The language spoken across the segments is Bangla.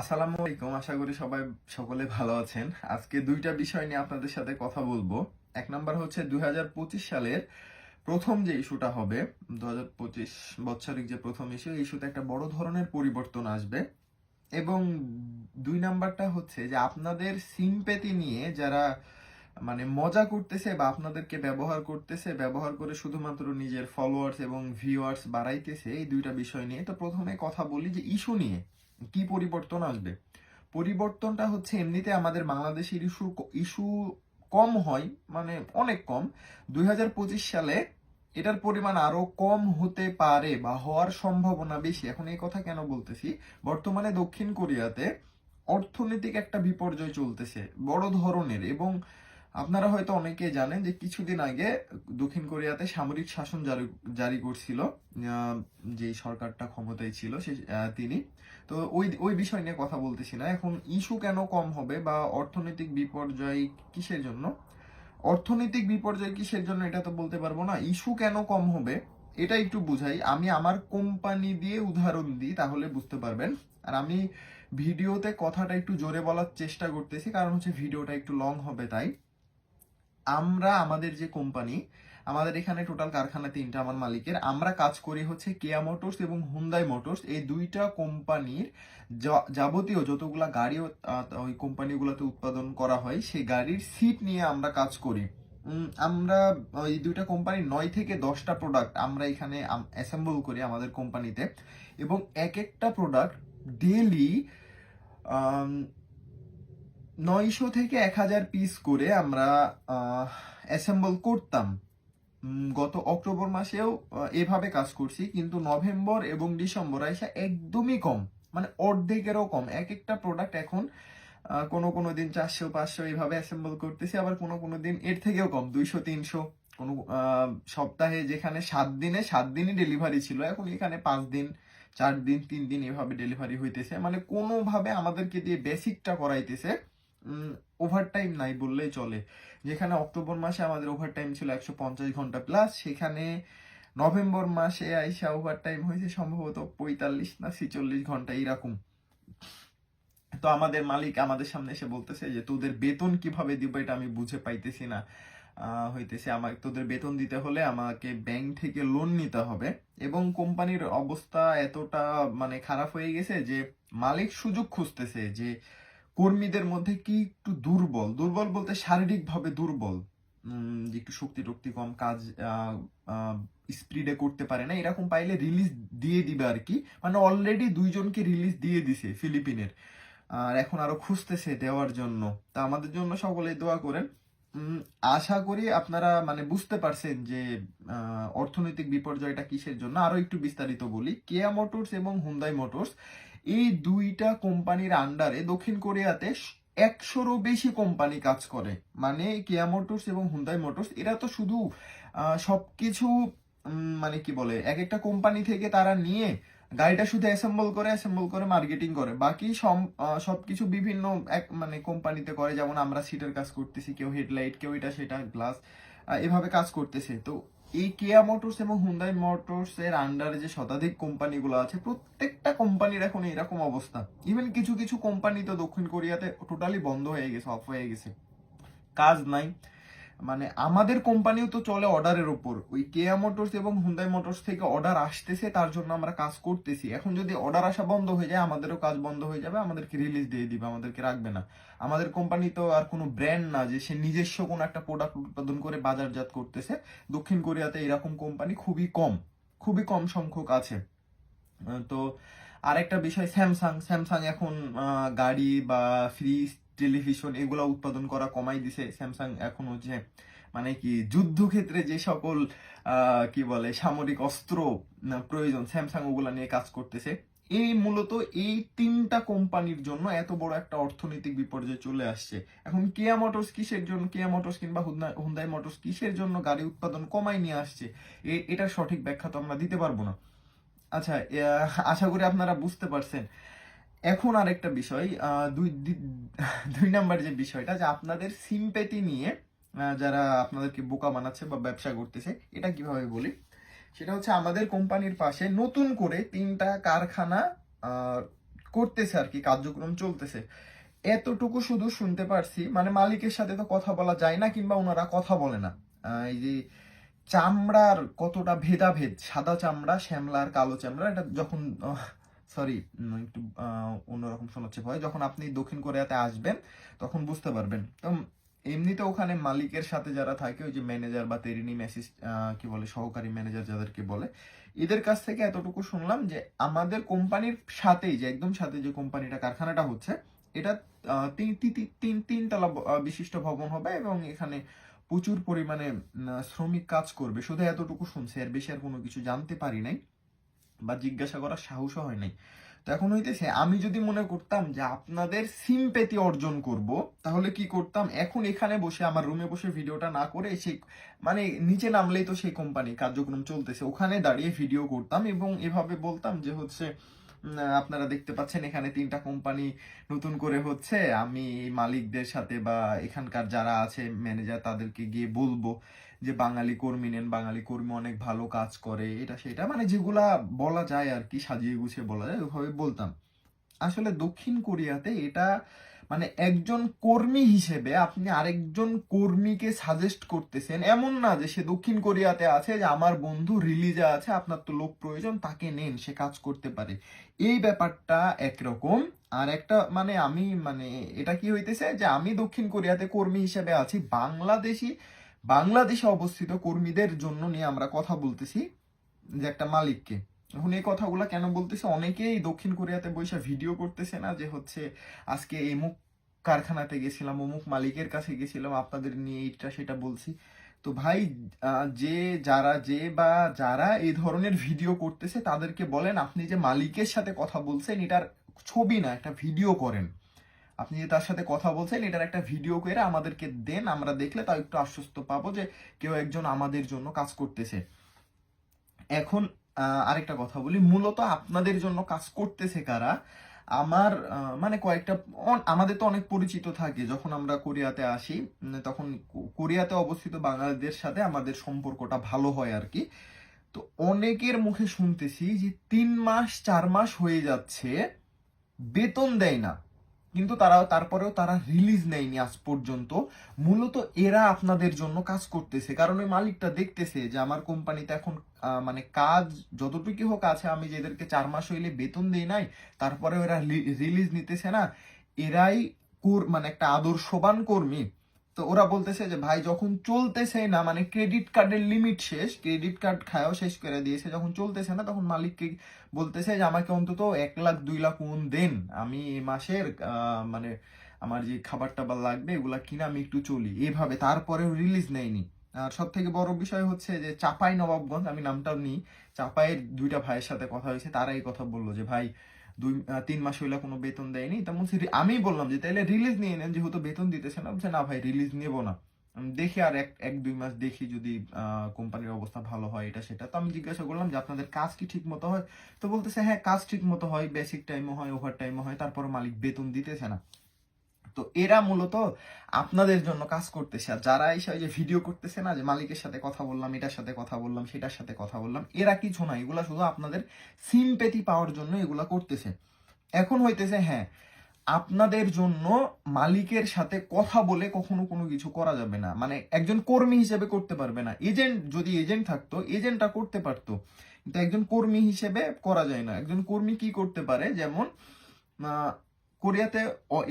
আসসালামু আলাইকুম, আশা করি সবাই সকলে ভালো আছেন। আজকে দুইটা বিষয় নিয়ে আপনাদের সাথে কথা বলব। এক নাম্বার হচ্ছে দু হাজার পঁচিশ সালের প্রথম যে ইস্যুটা হবে দু হাজার পঁচিশ বৎসরিক যে প্রথম ইস্যু ইস্যুতে একটা বড় ধরনের পরিবর্তন আসবে। এবং দুই নাম্বারটা হচ্ছে যে আপনাদের সিম্পেতি নিয়ে যারা মানে মজা করতেছে বা আপনাদেরকে ব্যবহার করতেছে, ব্যবহার করে শুধুমাত্র নিজের ফলোয়ার্স এবং ভিউয়ার্স বাড়াইতেছে, এই দুইটা বিষয় নিয়ে তো প্রথমে কথা বলি যে ইস্যু নিয়ে। কি পরিবর্তন আসবে? পরিবর্তনটা হচ্ছে এমনিতে আমাদের বাংলাদেশের ইস্যু ইস্যু কম হয় মানে অনেক কম। দুই হাজার পঁচিশ সালে এটার পরিমাণ আরও কম হতে পারে বা হওয়ার সম্ভাবনা বেশি। এখন এই কথা কেন বলতেছি? বর্তমানে দক্ষিণ কোরিয়াতে অর্থনৈতিক একটা বিপর্যয় চলতেছে, বড় ধরনের এবং আপনারা হয়তো অনেকে জানেন যে কিছুদিন আগে দক্ষিণ কোরিয়াতে সামরিক শাসন জারি জারি করছিল যে সরকারটা ক্ষমতায় ছিল, সে তিনি। তো ওই ওই বিষয় নিয়ে কথা বলতেছি না। এখন ইস্যু কেন কম হবে বা অর্থনৈতিক বিপর্যয় কিসের জন্য? অর্থনৈতিক বিপর্যয় কিসের জন্য এটা তো বলতে পারব না। ইস্যু কেন কম হবে, এটা একটু বুঝাই। আমি আমার কোম্পানি দিয়ে উদাহরণ দিই, তাহলে বুঝতে পারবেন। আর আমি ভিডিওতে কথাটা একটু জোরে বলার চেষ্টা করতেছি, কারণ হচ্ছে ভিডিওটা একটু লং হবে তাই। আমরা, আমাদের যে কোম্পানি আমাদের এখানে টোটাল কারখানা তিনটা আমার মালিকের। আমরা কাজ করি হচ্ছে কেয়া মোটরস এবং হুন্দাই মোটরস এই দুইটা কোম্পানির যাবতীয় যতগুলা গাড়ি ওই কোম্পানিগুলোতে উৎপাদন করা হয়, সেই গাড়ির সিট নিয়ে আমরা কাজ করি। আমরা এই দুইটা কোম্পানির নয় থেকে দশটা প্রোডাক্ট আমরা এখানে অ্যাসেম্বল করি আমাদের কোম্পানিতে এবং এক একটা প্রোডাক্ট ডেলি নয়শো থেকে এক হাজার পিস করে আমরা অ্যাসেম্বল করতাম। গত অক্টোবর মাসেও এভাবে কাজ করছি, কিন্তু নভেম্বর এবং ডিসেম্বর আইসা একদমই কম। মানে অর্ধেকেরও কম। এক একটা প্রোডাক্ট এখন কোনো কোনো দিন চারশো, পাঁচশো এইভাবে অ্যাসেম্বল করতেছি, আবার কোনো কোনো দিন এর থেকেও কম, দুইশো, তিনশো। কোনো সপ্তাহে যেখানে সাত দিনে, সাত দিনই ডেলিভারি ছিল। এখন এখানে পাঁচ দিন, চার দিন, তিন দিন এভাবে ডেলিভারি হইতেছে। মানে কোনোভাবে আমাদেরকে দিয়ে বেসিকটা করাইতেছে। ওভার টাইম নাই বললেই চলে। যেখানে অক্টোবর মাসে আমাদের ওভার টাইম ছিল একশো পঞ্চাশ ঘণ্টা প্লাস সেখানে নভেম্বর মাসে আইসা ওভার টাইম হয়েছে সম্ভবত পঁয়তাল্লিশ না ছিচল্লিশ ঘণ্টা এরকম তো আমাদের মালিক আমাদের সামনে এসে বলতেছে যে, তোদের বেতন কীভাবে দিব এটা আমি বুঝে পাইতেছি না। হইতেছে আমাকে তোদের বেতন দিতে হলে আমাকে ব্যাংক থেকে লোন নিতে হবে। এবং কোম্পানির অবস্থা এতটা মানে খারাপ হয়ে গেছে যে, মালিক সুযোগ খুঁজতেছে যে কর্মীদের মধ্যে কি একটু দুর্বল? দুর্বল বলতে শারীরিকভাবে দুর্বল। যে একটু শক্তি টক্তি কম, কাজ স্পিডে করতে পারে না, এরকম পাইলে রিলিজ দিয়ে দিবে আর কি। মানে অলরেডি দুইজনকে রিলিজ দিয়ে দিছে ফিলিপিনের। আর এখন আরও খুঁজতেছে দেওয়ার জন্য। তা আমাদের জন্য সকলে দোয়া করেন। আশা করি আপনারা মানে বুঝতে পারছেন যে অর্থনৈতিক বিপর্যয়টা কিসের জন্য। আরও একটু বিস্তারিত বলি। কেয়া মোটরস এবং হুন্দাই মোটরস এই দুইটা কোম্পানির আন্ডারে দক্ষিণ কোরিয়াতে একশোরও বেশি কোম্পানি কাজ করে। মানে কেয়া মোটরস এবং হুন্দাই মোটরস এরা তো শুধু সবকিছু মানে কি বলে, এক একটা কোম্পানি থেকে তারা নিয়ে গাড়িটা শুধু অ্যাসেম্বল করে অ্যাসেম্বল করে মার্কেটিং করে। বাকি সবকিছু বিভিন্ন এক মানে কোম্পানিতে করে। যেমন আমরা সিটের কাজ করতেছি, কেউ হেডলাইট কেউ এটা সেটা গ্লাস এভাবে কাজ করতেছে। তো এই কেয়া মোটরস এবং হুন্দাই মোটরস এর আন্ডারে যে শতাধিক কোম্পানিগুলো আছে, প্রত্যেকটা কোম্পানির এখন এরকম অবস্থা। ইভেন কিছু কিছু কোম্পানি তো দক্ষিণ কোরিয়াতে টোটালি বন্ধ হয়ে গেছে অফ হয়ে গেছে। কাজ নাই। মানে আমাদের কোম্পানিও তো চলে অর্ডারের উপর। ওই কেয়া মোটরস এবং হুন্দাই মোটরস থেকে অর্ডার আসতেছে, তার জন্য আমরা কাজ করতেছি। এখন যদি অর্ডার আসা বন্ধ হয়ে যায়, আমাদেরও কাজ বন্ধ হয়ে যাবে, আমাদেরকে রিলিজ দিয়ে দিবে, আমাদেরকে রাখবে না। আমাদের কোম্পানি তো আর কোনো ব্র্যান্ড না যে সে নিজস্ব কোনো একটা প্রোডাক্ট উৎপাদন করে বাজারজাত করতেছে। দক্ষিণ কোরিয়াতে এরকম কোম্পানি খুবই কম খুবই কম সংখ্যক আছে। তো আরেকটা বিষয় স্যামসাং স্যামসাং এখন গাড়ি বা ফ্রিজ টেলিভিশন এগুলা উৎপাদন করা কমাই দিছে। স্যামসাং এখন হচ্ছে মানে কি, যুদ্ধক্ষেত্রে যে সকল কি বলে, সামরিক অস্ত্র প্রয়োজন স্যামসাং ওগুলা নিয়ে কাজ করতেছে। এই মূলত এই তিনটা কোম্পানির জন্য এত বড় একটা অর্থনৈতিক বিপর্যয় চলে আসছে। এখন কেয়া মোটরস কিসের জন্য কেয়া মোটরস কিংবা হুন্দাই মোটরস কিসের জন্য গাড়ি উৎপাদন কমাই নিয়ে আসছে? এটার সঠিক ব্যাখ্যা তো আমরা দিতে পারব না। আচ্ছা আশা করি আপনারা বুঝতে পারছেন। এখন আরেকটা বিষয় দুই দুই নাম্বার যে বিষয়টা, যে আপনাদের সিম্পেটি নিয়ে যারা আপনাদেরকে বোকা বানাচ্ছে বা ব্যবসা করতেছে, এটা কীভাবে বলি? সেটা হচ্ছে আমাদের কোম্পানির পাশে নতুন করে তিনটা কারখানা করতেছে আর কি, কার্যক্রম চলতেছে। এতটুকু শুধু শুনতে পারছি মানে মালিকের সাথে তো কথা বলা যায় না কিংবা ওনারা কথা বলে না। এই যে চামড়ার কতটা ভেদাভেদ, সাদা চামড়া শ্যামলা আর কালো চামড়া, এটা যখন সরি একটু অন্যরকম শোনাচ্ছে ভয়। যখন আপনি দক্ষিণ কোরিয়াতে আসবেন, তখন বুঝতে পারবেন। তো এমনিতে ওখানে মালিকের সাথে যারা থাকে, ওই যে ম্যানেজার বা তেরিনি ম্যাসিস কি বলে, সহকারী ম্যানেজার যাদেরকে বলে, এদের কাছ থেকে এতটুকু শুনলাম যে আমাদের কোম্পানির সাথেই যে, একদম সাথে যে কোম্পানিটা, কারখানাটা হচ্ছে, এটা তিন, তিন- তিন- তিন, তিনতলা বিশিষ্ট ভবন হবে এবং এখানে প্রচুর পরিমাণে শ্রমিক কাজ করবে। শুধু এতটুকু শুনছে, এর বেশি আর কোনো কিছু জানতে পারি নাই। বা জিজ্ঞাসা করার সাহসও হয় নাই। তো এখন হইতেছে, আমি যদি মনে করতাম যে আপনাদের সিম্পেতি অর্জন করব, তাহলে কি করতাম? এখন এখানে বসে, আমার রুমে বসে ভিডিওটা না করে সেই মানে নিচে নামলেই তো সেই কোম্পানি কার্যক্রম চলতেছে। ওখানে দাঁড়িয়ে ভিডিও করতাম এবং এভাবে বলতাম যে হচ্ছে আপনারা দেখতে পাচ্ছেন এখানে তিনটা কোম্পানি নতুন করে হচ্ছে। আমি মালিকদের সাথে বা এখানকার যারা আছে ম্যানেজার তাদেরকে গিয়ে বলব যে বাঙালি কর্মী নেন, বাঙালি কর্মী অনেক ভালো কাজ করে, এটা সেটা মানে যেগুলা বলা যায় আর কি, সাজিয়ে গুছিয়ে বলা যায় ওইভাবে বলতাম। আসলে দক্ষিণ কোরিয়াতে এটা মানে একজন কর্মী হিসেবে আপনি আরেকজন কর্মীকে সাজেস্ট করতেছেন, এমন না যে সে দক্ষিণ কোরিয়াতে আছে, যে আমার বন্ধু রিলিজে আছে, আপনার তো লোক প্রয়োজন, তাকে নেন, সে কাজ করতে পারে। এই ব্যাপারটা একরকম, আর একটা মানে আমি মানে এটা কি হইতেছে যে আমি দক্ষিণ কোরিয়াতে কর্মী হিসেবে আছি, বাংলাদেশি বাংলাদেশে অবস্থিত কর্মীদের জন্য নিয়ে আমরা কথা বলতেছি যে একটা মালিককে। এখন এই কথাগুলো কেন বলতেছে? অনেকেই দক্ষিণ কোরিয়াতে বসে ভিডিও করতেছে না যে হচ্ছে আজকে এমুক কারখানাতে গেছিলাম, অমুক মালিকের কাছে গেছিলাম, আপনাদের নিয়ে এইটা সেটা বলছি। তো ভাই যে যারা যে বা যারা এই ধরনের ভিডিও করতেছে তাদেরকে বলেন, আপনি যে মালিকের সাথে কথা বলছেন, এটার ছবি না, একটা ভিডিও করেন। আপনি যে তার সাথে কথা বলছেন, এটার একটা ভিডিও করে আমাদেরকে দেন, আমরা দেখলে তাও একটু আশ্বস্ত পাবো যে কেউ একজন আমাদের জন্য কাজ করতেছে। এখন আরেকটা কথা বলি, মূলত আপনাদের জন্য কাজ করতেছে কারা? আমার মানে কয়েকটা আমাদের তো অনেক পরিচিত থাকে, যখন আমরা কোরিয়াতে আসি তখন কোরিয়াতে অবস্থিত বাঙালিদের সাথে আমাদের সম্পর্কটা ভালো হয় আর কি। তো অনেকের মুখে শুনতেছি যে তিন মাস, চার মাস হয়ে যাচ্ছে, বেতন দেয় না। কিন্তু তারা, তারপরেও তারা রিলিজ নেয়নি আজ পর্যন্ত। মূলত এরা আপনাদের জন্য কাজ করতেছে। কারণ ওই মালিকটা দেখতেছে যে আমার কোম্পানিতে এখন মানে কাজ যতটুকু হোক আছে, আমি যে এদেরকে চার মাস হইলে বেতন দেই নাই, তারপরে এরা রিলিজ নিতেছে না, এরাই মানে একটা আদর্শবান কর্মী। তো ওরা বলতেছে যে, ভাই, যখন চলতেছে না মানে ক্রেডিট কার্ডের লিমিট শেষ ক্রেডিট কার্ড খায়ও শেষ করে দিয়েছে, যখন চলতেছে না, তখন মালিককে বলতেছে যে, আমাকে অন্তত এক লাখ, দুই লাখ উন দেন। আমি এই মাসের মানে আমার যে খাবার টাবার লাগবে, এগুলা কিনা আমি একটু চলি। এভাবে তারপরেও রিলিজ নেয়নি। আর সব থেকে বড় বিষয় হচ্ছে যে, চাপাই নবাবগঞ্জ, আমি নামটাও নিই, চাপাইয়ের দুইটা ভাইয়ের সাথে কথা হয়েছে তারা এই কথা বলল যে, ভাই দুই তিন মাস হইলে কোনো বেতন দেয়নি। তা বলছি আমি বললাম যে, তাইলে রিলিজ নিয়ে নেন, যেহেতু বেতন দিতেছে না। বলছে, না ভাই রিলিজ নেব না। দেখি আর এক এক, দুই মাস দেখি যদি কোম্পানির অবস্থা ভালো হয়, এটা সেটা। তো আমি জিজ্ঞাসা করলাম যে, আপনাদের কাজ কি ঠিক মতো হয়? তো বলতেছে হ্যাঁ কাজ ঠিক মতো হয় বেসিক টাইমও হয় ওভার টাইমও হয় তারপর মালিক বেতন দিতেছে না। তো এরা মূলত আপনাদের জন্য কাজ করতেছে। আর যারা এসে যে ভিডিও করতেছে না, যে মালিকের সাথে কথা বললাম, এটার সাথে কথা বললাম, সেটার সাথে কথা বললাম, এরা কিছু না, এগুলা শুধু আপনাদের সিম্পেতি পাওয়ার জন্য এগুলা করতেছে। এখন হইতেছে হ্যাঁ আপনাদের জন্য মালিকের সাথে কথা বলে কখনো কোনো কিছু করা যাবে না। মানে একজন কর্মী হিসেবে করতে পারবে না। এজেন্ট যদি এজেন্ট থাকতো এজেন্টটা করতে পারতো। কিন্তু একজন কর্মী হিসেবে করা যায় না। একজন কর্মী কি করতে পারে? যেমন কোরিয়াতে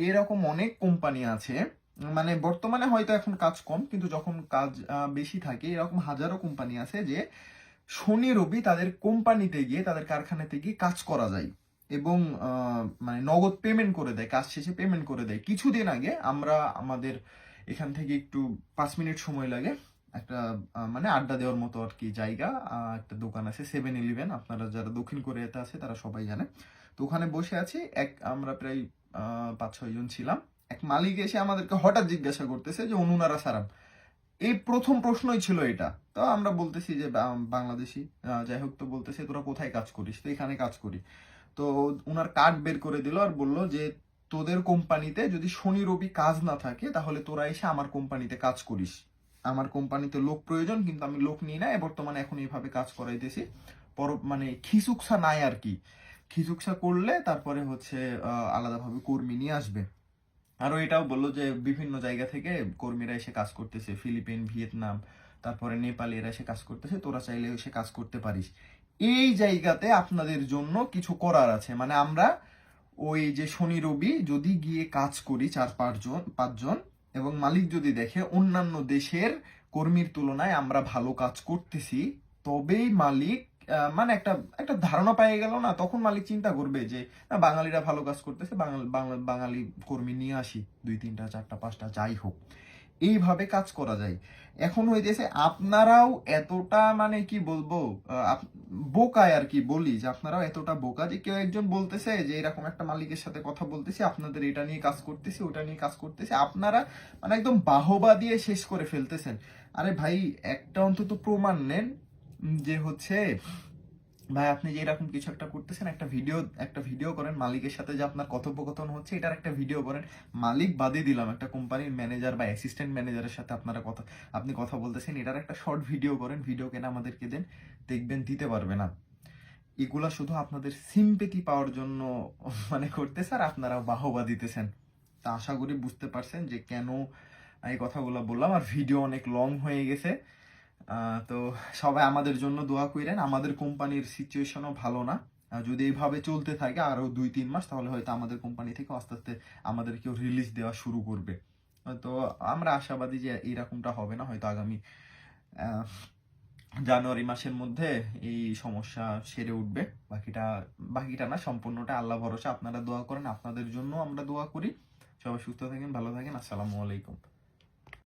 এরকম অনেক কোম্পানি আছে মানে বর্তমানে হয়তো এখন কাজ কম, কিন্তু যখন কাজ বেশি থাকে, এরকম হাজারো কোম্পানি আছে যে শনি, রবি তাদের কোম্পানিতে গিয়ে তাদের কারখানাতে গিয়ে কাজ করা যায় এবং মানে নগদ পেমেন্ট করে দেয়, কাজ শেষে পেমেন্ট করে দেয়। কিছুদিন আগে আমরা আমাদের এখান থেকে একটু পাঁচ মিনিট সময় লাগে, একটা মানে আড্ডা দেওয়ার মতো আর কি জায়গা একটা দোকান আছে সেভেন ইলেভেন আপনারা যারা দক্ষিণ কোরিয়াতে আছে তারা সবাই জানে। তো ওখানে বসে আছি, এক, আমরা প্রায় পাঁচ ছয় জন ছিলাম। এক মালিক এসে আমাদেরকে হঠাৎ জিজ্ঞাসা করতেছে যে অনুনারা সারাম? এই প্রথম প্রশ্নই ছিল এটা। তো আমরা বলতেছি যে বাংলাদেশি যাই হোক, তো বলতেছে, তোরা কোথায় কাজ করিস? তো এখানে কাজ করি। তো উনার কার্ড বের করে দিল আর বলল যে, তোদের কোম্পানিতে যদি শনি, রবি কাজ না থাকে, তাহলে তোরা এসে আমার কোম্পানিতে কাজ করিস। আমার কোম্পানিতে লোক প্রয়োজন, কিন্তু আমি লোক নিই না। বর্তমানে এখন এইভাবে কাজ করাইতেছি। পর মানে খিসুকসা নাই আর কি। খিচুকসা করলে তারপরে হচ্ছে আলাদাভাবে কর্মী নিয়ে আসবে। আরও এটাও বলল যে, বিভিন্ন জায়গা থেকে কর্মীরা এসে কাজ করতেছে। ফিলিপিন, ভিয়েতনাম, তারপরে নেপালিরা এসে কাজ করতেছে। তোরা চাইলে এসে কাজ করতে পারিস। এই জায়গাতে আপনাদের জন্য কিছু করার আছে। মানে আমরা ওই যে শনি, রবি যদি গিয়ে কাজ করি চার পাঁচজন পাঁচজন, এবং মালিক যদি দেখে অন্যান্য দেশের কর্মীর তুলনায় আমরা ভালো কাজ করতেছি, তবেই মালিক মানে একটা একটা ধারণা পেয়ে গেল না, তখন মালিক চিন্তা করবে যে, না, বাঙালিরা ভালো কাজ করতেছে, বাঙালি কর্মী নিয়ে আসি, দুই, তিনটা, চারটা, পাঁচটা, যাই হোক। এইভাবে কাজ করা যায়। এখন হইতেছে আপনারাও এতটা মানে কি বলব বোকায় আর কি বলি, যে আপনারাও এতটা বোকা যে কেউ একজন বলতেছে যে, এরকম একটা মালিকের সাথে কথা বলতেছি, আপনাদের এটা নিয়ে কাজ করতেছি, ওটা নিয়ে কাজ করতেছি। আপনারা মানে একদম বাহবা দিয়ে শেষ করে ফেলতেছেন। আরে ভাই, একটা অন্তত প্রমাণ নেন যে হচ্ছে, ভাই, আপনি যে এরকম কিছু একটা করতেছেন, একটা ভিডিও একটা ভিডিও করেন, মালিকের সাথে যে আপনার কথোপকথন হচ্ছে, এটার একটা ভিডিও করেন, মালিক বাদে দিলাম, একটা কোম্পানির ম্যানেজার বা অ্যাসিস্ট্যান্ট ম্যানেজারের সাথে আপনারা কথা, আপনি কথা বলতেছেন, এটার একটা শর্ট ভিডিও করেন ভিডিও কেন আমাদেরকে দেন, দেখবেন দিতে পারবে না। এগুলা শুধু আপনাদের সিম্পেতি পাওয়ার জন্য মানে করতেছে, আর আপনারা বাহবা দিতেছেন। তা আশা করি বুঝতে পারছেন যে কেন এই কথাগুলো বললাম, আর ভিডিও অনেক লং হয়ে গেছে। তো সবাই আমাদের জন্য দোয়া করেন আমাদের কোম্পানির সিচুয়েশনও ভালো না। যদি এইভাবে চলতে থাকে আরও দুই, তিন মাস, তাহলে হয়তো আমাদের কোম্পানি থেকে আস্তে আস্তে আমাদেরকেও রিলিজ দেওয়া শুরু করবে। তো আমরা আশাবাদী যে এরকমটা হবে না। হয়তো আগামী জানুয়ারি মাসের মধ্যে এই সমস্যা সেরে উঠবে। বাকিটা বাকিটা না, সম্পূর্ণটা আল্লাহ ভরসা। আপনারা দোয়া করেন, আপনাদের জন্য আমরা দোয়া করি। সবাই সুস্থ থাকেন, ভালো থাকেন। আসসালামু আলাইকুম।